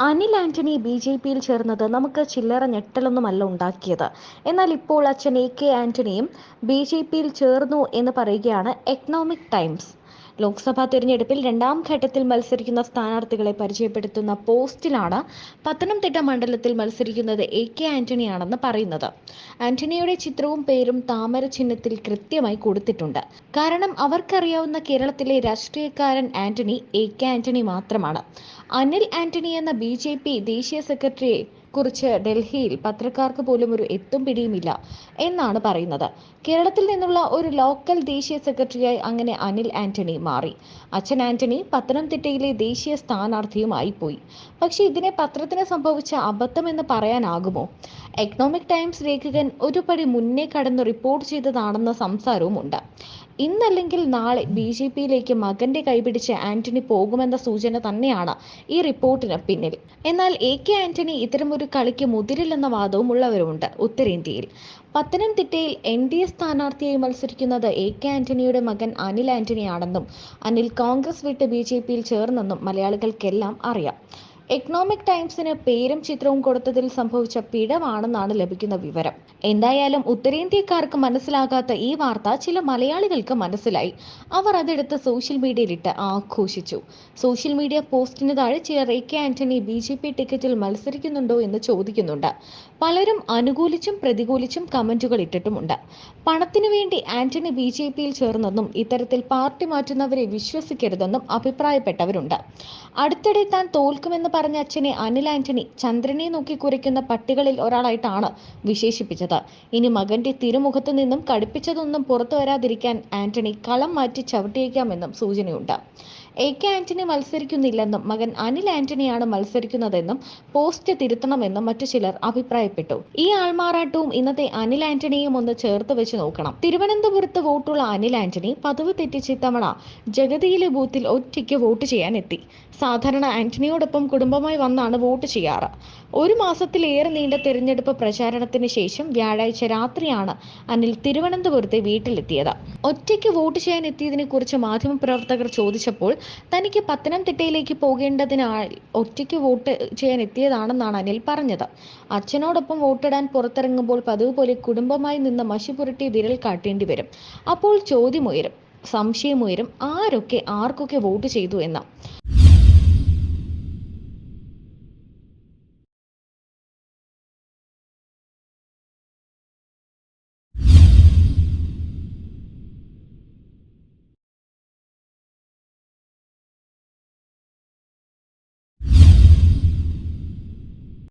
Anil Antony B J പിയിൽ ചേർന്നത് നമുക്ക് ചില്ലറ ഞെട്ടലൊന്നുമല്ല ഉണ്ടാക്കിയത്. എന്നാൽ ഇപ്പോൾ അച്ഛൻ എ കെ ആന്റണിയും ബി ജെ പിയിൽ ചേർന്നു എന്ന് പറയുകയാണ് എക്കണോമിക് ടൈംസ് ലോക്സഭാ തിരഞ്ഞെടുപ്പിൽ രണ്ടാം ഘട്ടത്തിൽ മത്സരിക്കുന്ന സ്ഥാനാർത്ഥികളെ പരിചയപ്പെടുത്തുന്ന പോസ്റ്റിലാണ് പത്തനംതിട്ട മണ്ഡലത്തിൽ മത്സരിക്കുന്നത് എ കെ ആന്റണിയാണെന്ന് പറയുന്നത്. ആന്റണിയുടെ ചിത്രവും പേരും താമര ചിഹ്നത്തിൽ കൃത്യമായി കൊടുത്തിട്ടുണ്ട്. കാരണം അവർക്കറിയാവുന്ന കേരളത്തിലെ രാഷ്ട്രീയക്കാരൻ ആന്റണി എ കെ ആന്റണി മാത്രമാണ്. അനിൽ ആന്റണി എന്ന ബി ദേശീയ സെക്രട്ടറിയെ കുറിച്ച് ഡൽഹിയിൽ പത്രക്കാർക്ക് പോലും ഒരു എത്തും പിടിയുമില്ല എന്നാണ് പറയുന്നത്. കേരളത്തിൽ നിന്നുള്ള ഒരു ലോക്കൽ ദേശീയ സെക്രട്ടറിയായി അങ്ങനെ അനിൽ ആന്റണി മാറി. അച്ഛൻ ആന്റണി പത്തനംതിട്ടയിലെ ദേശീയ സ്ഥാനാർത്ഥിയുമായി പോയി പക്ഷേ ഇതിനെ പത്രത്തിന് സംഭവിച്ച അബദ്ധമെന്ന് പറയാനാകുമോ? എക്കണോമിക് ടൈംസ് ലേഖകൻ ഒരു പടി മുന്നേ കടന്ന് റിപ്പോർട്ട് ചെയ്തതാണെന്ന സംസാരവുമുണ്ട്. ഇന്നല്ലെങ്കിൽ നാളെ ബി ജെ പിയിലേക്ക് മകന്റെ കൈപിടിച്ച് ആന്റണി പോകുമെന്ന സൂചന തന്നെയാണ് ഈ റിപ്പോർട്ടിന് പിന്നിൽ. എന്നാൽ എ കെ ആന്റണി ഇത്തരമൊരു കളിക്ക് മുതിരില്ലെന്ന വാദവും ഉള്ളവരുമുണ്ട് ഉത്തരേന്ത്യയിൽ. പത്തനംതിട്ടയിൽ എൻ ഡി എ സ്ഥാനാർത്ഥിയായി മത്സരിക്കുന്നത് എ കെ ആന്റണിയുടെ മകൻ അനിൽ ആന്റണിയാണെന്നും അനിൽ കോൺഗ്രസ് വിട്ട് ബി ജെ പിയിൽ ചേർന്നെന്നും മലയാളികൾക്കെല്ലാം അറിയാം. എക്കണോമിക് ടൈംസിന് പേരും ചിത്രവും കൊടുത്തതിൽ സംഭവിച്ച പിഴവാണെന്നാണ് ലഭിക്കുന്ന വിവരം. എന്തായാലും ഉത്തരേന്ത്യക്കാർക്ക് മനസ്സിലാകാത്ത ഈ വാർത്ത ചില മലയാളികൾക്ക് മനസ്സിലായി. അവർ അതെടുത്ത് സോഷ്യൽ മീഡിയയിലിട്ട് ആഘോഷിച്ചു. സോഷ്യൽ മീഡിയ പോസ്റ്റിന് താഴെ ചിലർ A K Antony B J P ടിക്കറ്റിൽ മത്സരിക്കുന്നുണ്ടോ എന്ന് ചോദിക്കുന്നുണ്ട്. പലരും അനുകൂലിച്ചും പ്രതികൂലിച്ചും കമന്റുകൾ ഇട്ടിട്ടുമുണ്ട്. പണത്തിനു വേണ്ടി ആന്റണി ബി ജെ പിയിൽ ചേർന്നെന്നും ഇത്തരത്തിൽ പാർട്ടി മാറ്റുന്നവരെ വിശ്വസിക്കരുതെന്നും അഭിപ്രായപ്പെട്ടവരുണ്ട്. അടുത്തിടെ താൻ തോൽക്കുമെന്ന് പറഞ്ഞ അച്ഛനെ അനിൽ ആന്റണി ചന്ദ്രനെ നോക്കി കുരയ്ക്കുന്ന പട്ടികളിൽ ഒരാളായിട്ടാണ് വിശേഷിപ്പിച്ചത്. ഇനി മകന്റെ തിരുമുഖത്തു നിന്നും കടുപ്പിച്ചതൊന്നും പുറത്തു വരാതിരിക്കാൻ ആന്റണി കളം മാറ്റി ചവിട്ടിയേക്കാമെന്നും സൂചനയുണ്ട്. എ കെ ആന്റണി മത്സരിക്കുന്നില്ലെന്നും മകൻ അനിൽ ആന്റണിയാണ് മത്സരിക്കുന്നതെന്നും പോസ്റ്റ് തിരുത്തണമെന്നും മറ്റു ചിലർ അഭിപ്രായപ്പെട്ടു. ഈ ആൾമാറാട്ടവും ഇന്നത്തെ അനിൽ ആന്റണിയും ഒന്ന് ചേർത്ത് വെച്ച് നോക്കണം. തിരുവനന്തപുരത്ത് വോട്ടുള്ള അനിൽ ആന്റണി പതിവ് തെറ്റിച്ച് ഇത്തവണ ജഗതിയിലെ ബൂത്തിൽ ഒറ്റയ്ക്ക് വോട്ട് ചെയ്യാൻ എത്തി. സാധാരണ ആന്റണിയോടൊപ്പം കുടുംബമായി വന്നാണ് വോട്ട് ചെയ്യാറ്. ഒരു മാസത്തിലേറെ നീണ്ട തിരഞ്ഞെടുപ്പ് പ്രചാരണത്തിന് ശേഷം വ്യാഴാഴ്ച രാത്രിയാണ് അനിൽ തിരുവനന്തപുരത്തെ വീട്ടിലെത്തിയത്. ഒറ്റയ്ക്ക് വോട്ട് ചെയ്യാൻ എത്തിയതിനെ കുറിച്ച് മാധ്യമപ്രവർത്തകർ ചോദിച്ചപ്പോൾ തനിക്ക് പത്തനംതിട്ടയിലേക്ക് പോകേണ്ടതിനാൽ ഒറ്റയ്ക്ക് വോട്ട് ചെയ്യാൻ എത്തിയതാണെന്നാണ് അനിൽ പറഞ്ഞത്. അച്ഛനോടൊപ്പം വോട്ടിടാൻ പുറത്തിറങ്ങുമ്പോൾ പതിവ് പോലെ കുടുംബമായി നിന്ന് മഷി പുരട്ടി വിരൽ കാട്ടേണ്ടി വരും. അപ്പോൾ ചോദ്യമുയരും സംശയമുയരും ആരൊക്കെ ആർക്കൊക്കെ വോട്ട് ചെയ്തു എന്ന്.